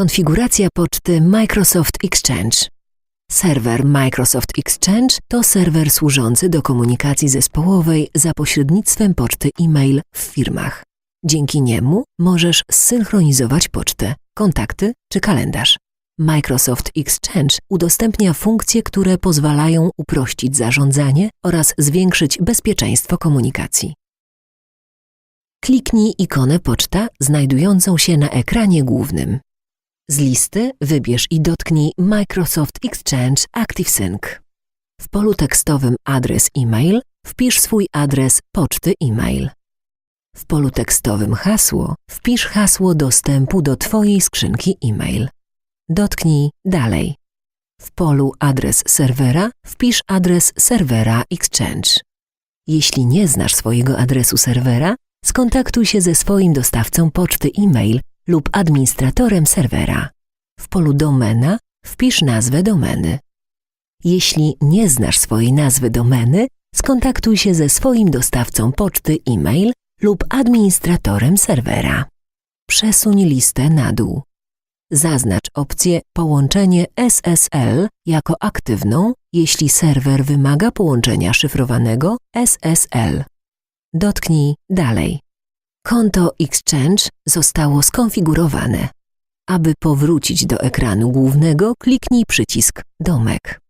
Konfiguracja poczty Microsoft Exchange. Serwer Microsoft Exchange to serwer służący do komunikacji zespołowej za pośrednictwem poczty e-mail w firmach. Dzięki niemu możesz zsynchronizować pocztę, kontakty czy kalendarz. Microsoft Exchange udostępnia funkcje, które pozwalają uprościć zarządzanie oraz zwiększyć bezpieczeństwo komunikacji. Kliknij ikonę poczta znajdującą się na ekranie głównym. Z listy wybierz i dotknij Microsoft Exchange ActiveSync. W polu tekstowym adres e-mail wpisz swój adres poczty e-mail. W polu tekstowym hasło wpisz hasło dostępu do Twojej skrzynki e-mail. Dotknij Dalej. W polu adres serwera wpisz adres serwera Exchange. Jeśli nie znasz swojego adresu serwera, skontaktuj się ze swoim dostawcą poczty e-mail lub administratorem serwera. W polu domena wpisz nazwę domeny. Jeśli nie znasz swojej nazwy domeny, skontaktuj się ze swoim dostawcą poczty e-mail lub administratorem serwera. Przesuń listę na dół. Zaznacz opcję Połączenie SSL jako aktywną, jeśli serwer wymaga połączenia szyfrowanego SSL. Dotknij Dalej. Konto Exchange zostało skonfigurowane. Aby powrócić do ekranu głównego, kliknij przycisk Domek.